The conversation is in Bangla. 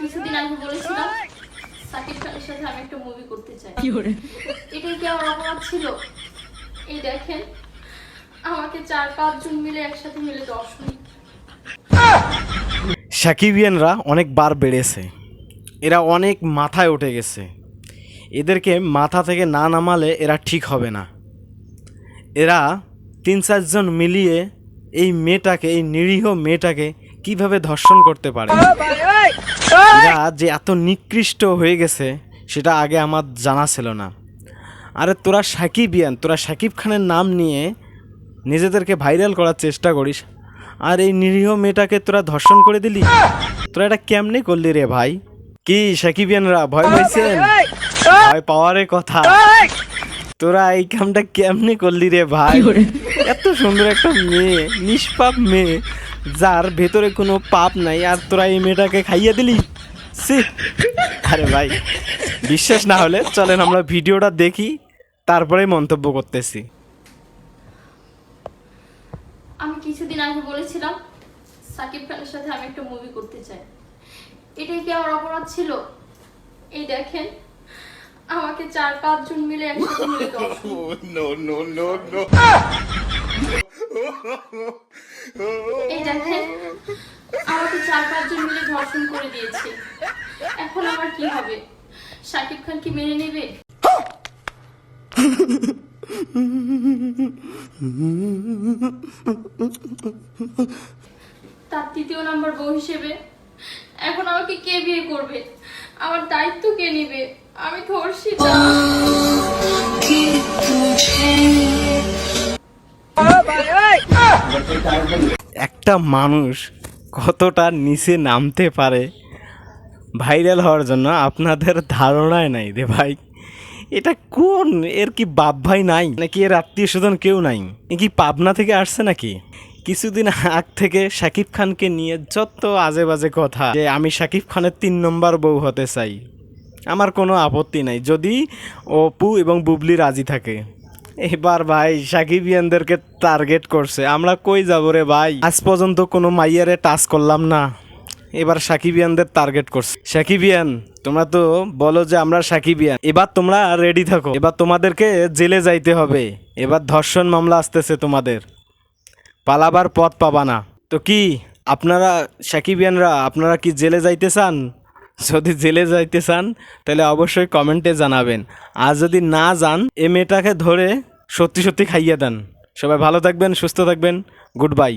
কিছুদিন আগে বলেছিলাম সাকিব খানের সাথে আমি একটা মুভি করতে চাই। এটাই কি আমার অপরাধ ছিল? এই দেখেন আমাকে চার পাঁচজন মিলে একসাথে মিলে দর্শন সাকিবিয়ানরা অনেক বার বেড়েছে। এরা অনেক মাথায় উঠে গেছে। এদেরকে মাথা থেকে না নামালে এরা ঠিক হবে না। এরা তিন চারজন মিলিয়ে এই মেয়েটাকে এই নিরীহ মেয়েটাকে কীভাবে ধর্ষণ করতে পারে? এরা যে এত নিকৃষ্ট হয়ে গেছে সেটা আগে আমার জানা ছিল না। আরে তোরা সাকিবিয়ান তোরা সাকিব খানের নাম নিয়ে নিজেদেরকে ভাইরাল করার চেষ্টা করিস। আর এই নিরীহ মেয়েটাকে তোরা ধর্ষণ করে দিলি? তোরা এটা কেমনে করলি রে ভাই? কি সাকিবিয়ানরা ভয় পাইছেন? ভয় পাওয়ারে কথা। তোরা এই কামটা কেমনে করলি রে ভাই? এত সুন্দর একটা মেয়ে নিষ্পাপ মেয়ে। যার ভেতরে কোনো পাপ নাই আর তোরা এই মেয়েটাকে খাইয়ে দিলি? সি আরে ভাই বিশ্বাস না হলে চলেন আমরা ভিডিওটা দেখি তারপরে মন্তব্য করতেছি। আমি কিছুদিন আগে বলেছিলাম সাকিব খানের সাথে আমি একটা মুভি করতে চাই। এটাই কি আমার অপরাধ ছিল? এই দেখেন আমাকে চার পাঁচজন মিলে একসাথে মিলে দর্শন এই দেখেন, আমাকে চার পাঁচজন মিলে ধর্ষণ করে দিয়েছে। এখন আমার কি হবে? সাকিব খান কি মেনে নেবে? তার তৃতীয় নাম্বার বউ হিসেবে। এখন আমাকে কে বিয়ে করবে? আমার দায়িত্ব কে নেবে? আমি ধর্ষিতা একটা মানুষ কতটা নিচে নামতে পারে ভাইরাল হওয়ার জন্য আপনাদের ধারণায় নাই রে ভাই। এটা কোন? এর কি বাপ ভাই নাই? নাকি এর আত্মীয় স্বজন কেউ নাই? এ কি পাবনা থেকে আসছে নাকি? কিছুদিন আগ থেকে শাকিব খানকে নিয়ে যত আজে বাজে কথা যে আমি শাকিব খানের তিন নম্বর বউ হতে চাই, আমার কোনো আপত্তি নাই। যদি অপু এবং বুবলি রাজি থাকে এবার ভাই সাকিবিয়ানদেরকে টার্গেট করছে। আমরা কই যাব রে ভাই? আজ পর্যন্ত কোনো মাইয়ারে টাচ করলাম না। এবার সাকিবিয়ানদের টার্গেট করছে। সাকিবিয়ান, তোমরা তো বলো যে আমরা সাকিবিয়ান। এবার তোমরা রেডি থাকো। এবার তোমাদেরকে জেলে যাইতে হবে। এবার ধর্ষণ মামলা আসতেছে তোমাদের। পালাবার পথ পাবা না। তো কি, আপনারা সাকিবিয়ানরা, আপনারা কি জেলে যাইতে চান? যদি জেলে যাইতে চান, তাহলে অবশ্যই কমেন্টে জানাবেন। আর যদি না যান, এ মেয়েটাকে ধরে সত্যি সত্যি খাইয়ে দেন। সবাই ভালো থাকবেন সুস্থ থাকবেন। Good bye